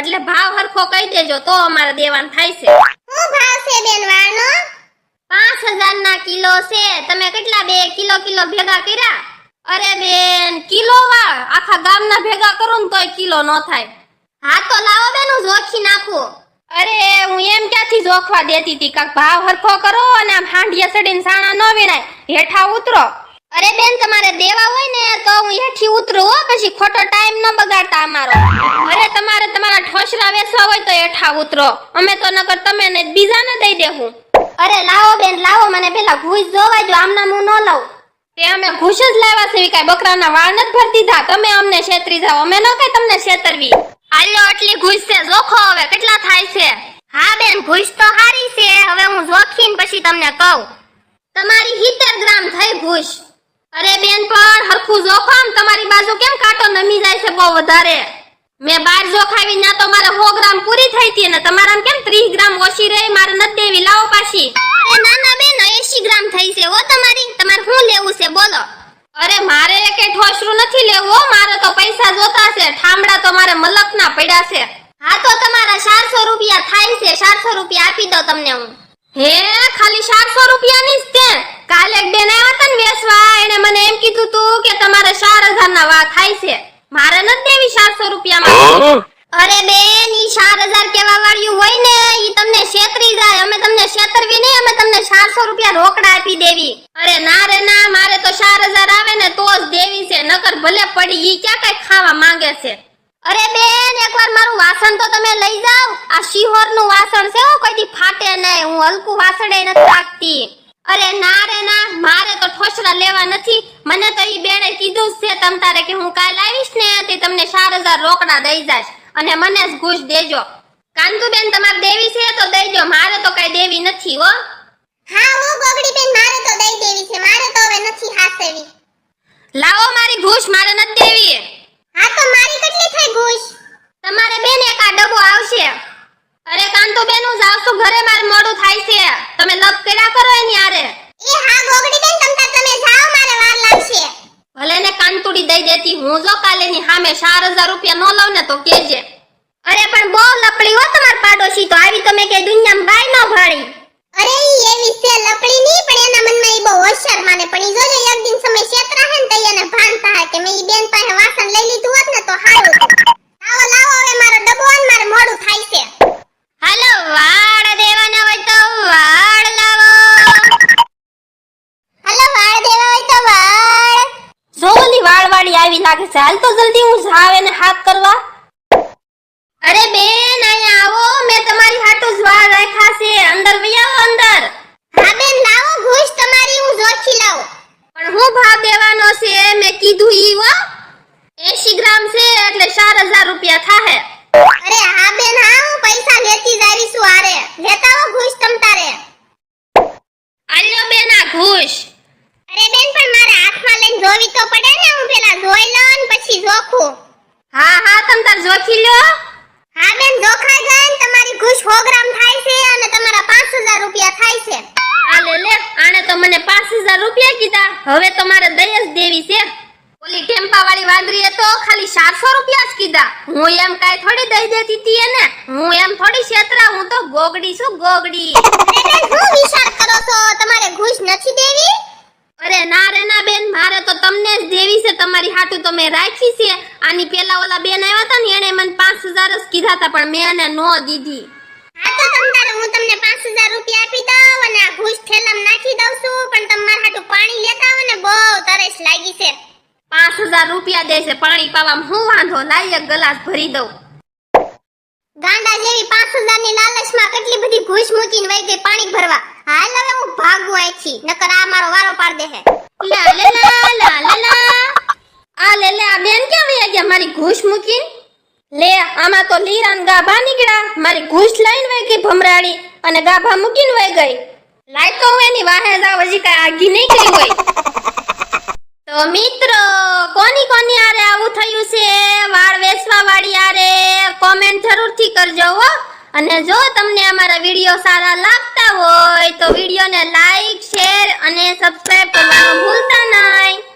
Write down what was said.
એટલે ભાવ હરખો કહી દેજો તો અમારે દેવાન થાય છે. શું ભાવ છે બેનવાનો પાંચ હજાર ના કિલો છે. તમે કેટલા બે કિલો કિલો ભેગા કર્યા? અરે બેન કિલો વાળ. આખા ગામના ભેગા કરું ને તોય કિલો ન થાય. હા તો લાવો બેન હું જોખી નાખું. અરે હું એમ ક્યાંથી જોખવા દેતી હતી? કાક ભાવ હરખો કરો અને આમ હાંડિયા ચડીને સાણા ન વિનાય હેઠા ઉતરો. અરે બેન તમારે દેવા હોય ને તો હું હેઠી ઉતરું હો. પછી ખોટો ટાઈમ ન બગાડતા અમારો. અરે તમારે તમારા ઠોસરા વેચવા હોય તો એઠા ઉતરો. અમે તો નકર તમે ને બીજાને દઈ દેહું. અરે લાવો બેન લાવો મને પેલા ઘૂસ જોવા જો આમના હું ન લઉં તે અમે ઘૂસ જ લાવ્યા છે કાંઈ બકરાના વાળ નથી ભરી દીધા તમે અમને છેતરી જાઓ અમે ન કઈ તમને છેતરવી. હાલ્યો આટલી ઘૂસ છે જોખો હવે કેટલા થાય છે? હા બેન ઘૂસ તો હારી છે હવે હું જોખીને પછી તમને કહું. તમારી 70 ગ્રામ થઈ ઘૂસ. અરે બેન પણ હરખું જોખો તમારી બાજુ કેમ કાંટો નમી જાય છે બહુ વધારે? મેં બાર જોખાવી ના તો મારે 100 ગ્રામ પૂરી થઈ હતી ને તમારા કેમ 30 ગ્રામ ઓછી રહી? મારે નથી દેવી લાવો પાછી. અરે ના ના બેન 80 ગ્રામ થઈ છે. ઓ તમારી તમારે શું લેવું છે? બોલો. અરે મારે કે ઠોસરું નથી લેવો મારે તો પૈસા જોતા છે. ઠામડા તો મારે મલકના પડ્યા છે. હા તો તમારા 400 રૂપિયા થાય છે. 400 રૂપિયા આપી દો તમને હું. હે ખાલી 400 રૂપિયાની જ તે. કાલે એક બેન આવ્યા હતા ને વેસવા એને મને એમ કીધું તું કે તમારે 4000 ના વા થાય છે. મારે નથી દેવી 400 રૂપિયામાં. અરે બેન ઈ 4000 કેવા વાળ્યું હોય ને ઈ તમને છેતરી જાય. અમે તમને છેતરવી નહીં અમે તમને ચારસો રૂપિયા રોકડા આપી દેવી. અરે ના રે ના મારે તો 4000 આવે ને તો જ દેવી છે. નકર ભલે પડી ઈ ક્યાં કઈ ખાવા માંગે છે? અરે બેન એકવાર મારું વાસણ તો તમે લઈ જાઓ. આ શિહોરનું વાસણ છે હો કોઈ ફાટે નહીં. હું હલકું વાસણ નથી રાખતી. અરે ના રે ના મારે તો ઠોસરા લેવા નથી. મને તો ઈ બેને કીધું છે. તમ તારે કે હું કાલ આવીશ ને તે તમને 4000 રોકડા દઈ જાશ. અને મને જ ઘૂસ દેજો. કાંતુબેન તમારે દેવી છે તો દેજો મારે તો કઈ દેવી નથી હો. હા હું ગોગડી બેન મારે તો દઈ દેવી છે. મારે તો હવે નથી હાસેવી. લાવો મારી ઘૂસ મારે નથી દેવી. હા તો મારી કેટલી થઈ ઘૂસ? તમારે બેન એક આ ડબ્બો આવશે. અરે કાંતુબેન હું જાઉં છું. ઘરે મારે મોડું થાય છે. તમે લપ કર્યા કરો એની આરે એ હા ગોગડી બેન તમ તાર તમે જાઓ મારે વાર લાગશે ભલે ને કાંતુડી દઈ દેતી હું જો કાલે ની સામે ચાર હજાર રૂપિયા નો લઉં ને તો કેજે. અરે પણ બહુ લપડી હો તમાર પાડોશી તો. આવી તમે કે દુનિયામાં ગાય ન ભાળી. આવી લાગે છે હાલ તો જલ્દી હું જાવ એને હાથ કરવા અરે બેન અહીંયા આવો મેં તમારી હાટુ જ વાળ રાખ્યા છે અંદર વઈ આવો અંદર હા બેન લાવો ઘૂસ તમારી હું જોખી લાવું પણ હું ભાવ દેવાનો છે મેં કીધું ઈ હો 80 ગ્રામ છે એટલે 4000 રૂપિયા થાહે અરે હા બેન હા હું પૈસા લેતી જ આવીશું આરે લેતા હો ઘૂસ તમ તારે આલ્યો બેન આ ઘૂસ અરે બેન પણ મારે હાથમાં લઈને જોવી તો પડે ને હું પેલા જોઈ લઉં ને પછી જોખું હા હા તમ તાર જોખી લ્યો હા બેન જોખાઈ જાય ને તમારી ઘૂસ 100 ગ્રામ થાય છે અને તમારા 5000 રૂપિયા થાય છે. આ લે લે આણે તો મને 5000 રૂપિયા કીધા. હવે તો મારે દઈ દેવી છે. ઓલી ટેમ્પા વાળી વાંદરીએ તો ખાલી 400 રૂપિયા જ કીધા. હું એમ કાઈ થોડી દઈ દેતી હતી એને? હું એમ થોડી છેતરા હું તો ગોગડી છું ગોગડી અરે બેન શું વિચાર કરો છો તમારે ઘૂસ નથી દેવી અરે ના રે ના બેન મારે તો તમને જ દેવી હાટું તો મેં રાખી છે. આની પેલા ઓલા બેન આવ્યા હતા ને એને મને 5000 જ કીધા હતા પણ મેં એને નો દીધી. હા તો તમ તારે હું તમને 5000 રૂપિયા આપી દઉં અને આ ઘૂસ થેલામાં નાખી દઉં છું પણ તમારા હાટુ પાણી લેતા આવો ને બહુ તરસ લાગી છે. પાંચ હજાર રૂપિયા દેશે પાણી પાવામાં હું વાંધો? એક ગ્લાસ ભરી દઉં. ગાંડા જેવી 5000 ની લાલચમાં કેટલી બધી ઘૂસ મૂકીને ગઈ પાણી ભરવા. હાલ હવે હું ભાગું અહીંથી નકર આ મારો વારો પાડ દે હે. લા લા લા લા લા લા. આ લે લે, આ બેન ક્યાં વયા ગયા? મારી ઘૂસ મૂકીને? લે, આમાં તો લીરાન ગાભા નીકળ્યા. મારી ઘૂસ લઈને વહી ગઈ ભમરાડી અને ગાભા મૂકીને વહી ગઈ. લાય તો હું એની વાહે જાવ હજી કાંઈ આગી નહીં ગઈ હોય. તો મિત્રો, કોની કોની આરે આવું થયું છે? વાળ વેચવા વાળી આરે કોમેન્ટ જરૂરથી કરજો હો. અને જો તમને અમારા વીડિયો સારા લાગતા હોય, તો વિડીયોને લાઈક શેર અને સબસ્ક્રાઇબ કરવાનું